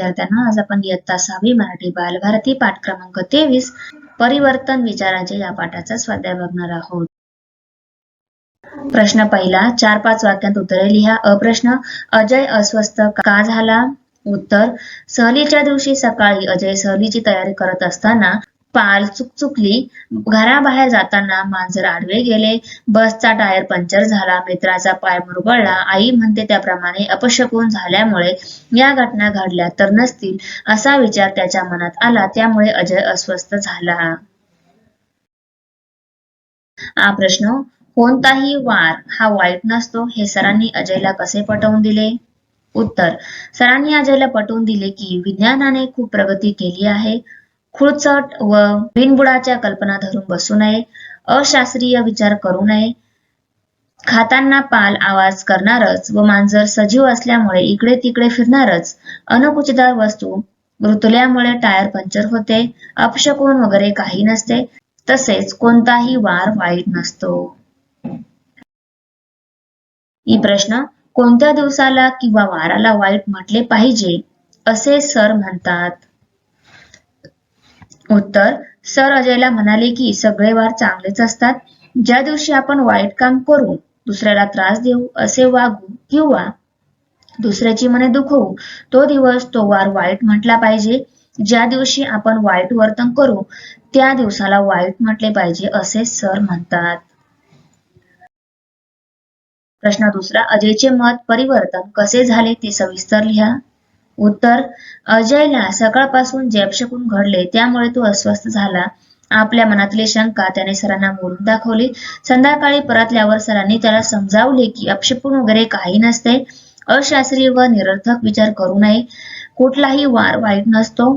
विद्यार्थ्यांना आज आपण इयत्ता सहावी मराठी बालभारती पाठ क्रमांक तेवीस परिवर्तन विचारांचे या पाठाचा स्वाध्याय बघणार आहोत. प्रश्न पहिला चार पाच वाक्यात उत्तरे लिहा. अप्रश्न अजय अस्वस्थ का झाला? उत्तर सहलीच्या दिवशी सकाळी अजय सहलीची तयारी करत असताना पाल चुकचुकली घराबाहेर जाताना मांजर आडवे गेले. बसचा टायर पंक्चर झाला. मित्राचा पाय मुरगळला. आई म्हणते त्याप्रमाणे अपशकून झाल्यामुळे या घटना घडल्या तर नसतील असा विचार त्याच्या मनात आला. त्यामुळे अजय अस्वस्थ झाला. हा प्रश्न कोणताही वार हा वाईट नसतो. हे सरांनी अजयला कसे पटवून दिले? उत्तर सरांनी अजयला पटवून दिले की विज्ञानाने खूप प्रगती केली आहे. खुळचट व बिनबुडाच्या कल्पना धरून बसू नये. अशास्त्रीय विचार करू नये. खाताना पाल आवाज करणारच व मांजर सजीव असल्यामुळे इकडे तिकडे फिरणारच. अनकुचदार वस्तू रुतल्यामुळे टायर पंक्चर होते. अपशकून वगैरे काही नसते. तसेच कोणताही वार वाईट नसतो. ही प्रश्न कोणत्या दिवसाला किंवा वाराला वाईट म्हटले पाहिजे? असे सर म्हणतात. उत्तर सर अजयला म्हणाले की सगळे वार चांगलेच असतात. ज्या दिवशी आपण वाईट काम करू दुसऱ्याला त्रास देऊ असे वागू किंवा दुसऱ्याची मने दुखवू तो दिवस तो वार वाईट म्हटला पाहिजे. ज्या दिवशी आपण वाईट वर्तन करू त्या दिवसाला वाईट म्हटले पाहिजे असे सर म्हणतात. प्रश्न दुसरा अजयचे मत परिवर्तन कसे झाले ते सविस्तर लिहा. उत्तर अजयला सकाळपासून जे अपशकून घडले. त्यामुळे तो अस्वस्थ झाला. आपल्या मनातली शंका त्याने सरांना बोलून दाखवली. संध्याकाळी परतल्यावर सरांनी त्याला समजावले की अपशकून वगैरे काही नसते. अशास्त्रीय व निरर्थक विचार करू नये. कुठलाही वार वाईट नसतो.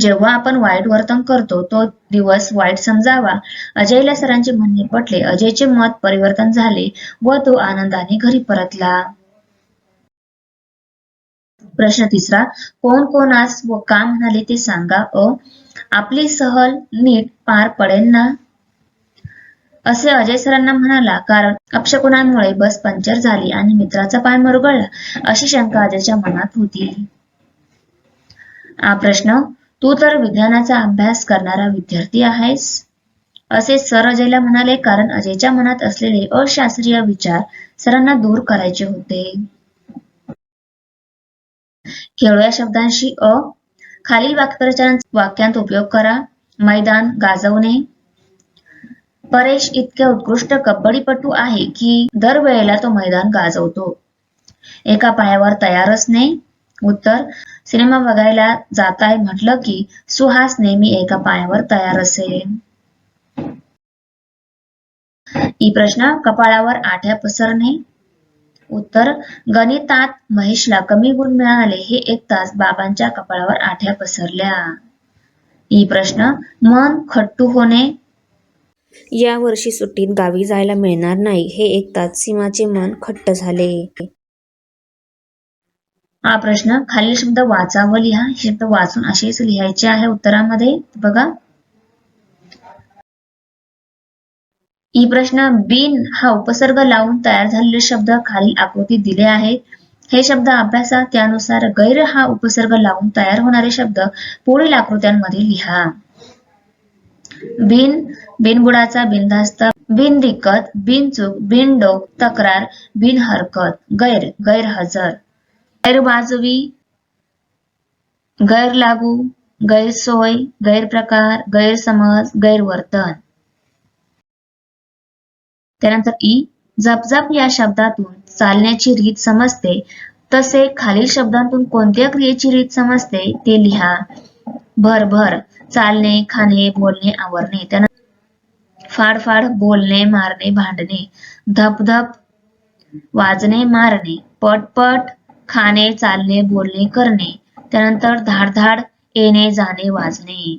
जेव्हा आपण वाईट वर्तन करतो तो दिवस वाईट समजावा. अजयला सरांचे म्हणणे पटले. अजयचे मत परिवर्तन झाले व तो आनंदाने घरी परतला. प्रश्न तिसरा कोण कोणास व का म्हणाले ते सांगा. अ आपली सहल नीट पार पडेल ना? असे अजय सरांना म्हणाला कारण अपशकुनांमुळे बस पंक्चर झाली आणि मित्राचा पाय मुरगळला अशी शंका अजयच्या मनात होती. हा प्रश्न तू तर विज्ञानाचा अभ्यास करणारा विद्यार्थी आहेस? असे सर अजयला म्हणाले कारण अजयच्या मनात असलेले अशास्त्रीय विचार सरांना दूर करायचे होते. खेळूया शब्दांशी अ खालील वाक्यप्रचारांचा वाक्यांत उपयोग करा. मैदान गाजवणे. परेश इतक्या उत्कृष्ट कबड्डीपटू आहे की दरवेळेला तो मैदान गाजवतो. एका पायावर तयार असणे. उत्तर सिनेमा बघायला जात आहे म्हटलं की सुहास नेहमी एका पायावर तयार असेल. ई प्रश्न कपाळावर आठ्या पसरणे. उत्तर गणितात महेशला कमी गुण मिळाले हे ऐकताच बाबांच्या कपाळावर आठ्या पसरल्या. ई प्रश्न मन खट्टू होणे? या वर्षी सुट्टीत गावी जायला मिळणार नाही हे ऐकताच सीमाचे मन खट्ट झाले. हा प्रश्न खालील शब्द वाचा व लिहा हे शब्द वाचून असेच लिहायचे आहे उत्तरामध्ये बघा. ई प्रश्न बिन हा उपसर्ग लावून तयार झालेले शब्द खालील आकृतीत दिले आहेत. हे शब्द अभ्यासा त्यानुसार गैर हा उपसर्ग लावून तयार होणारे शब्द पुढील आकृत्यांमध्ये लिहा. बिन बिनबुडाचा बिनधास्त बिनदिक्कत बिनचूक बिनडोक तक्रार बिनहरकत गैर गैरहजर गैरबाजवी गैरलागू गैरसोय गैरप्रकार गैरसमज गैरवर्तन. त्यानंतर ई जपजप या शब्दातून चालण्याची रीत समजते. तसे खालील शब्दांतून कोणत्या क्रियेची रीत समजते ते लिहा. भर भर चालणे खाणे बोलणे आवरणे. त्यानंतर फाडफाड बोलणे मारणे भांडणे. धपधप वाजणे मारणे. पटपट खाणे चालणे बोलणे करणे. त्यानंतर धाडधाड येणे जाणे वाजणे.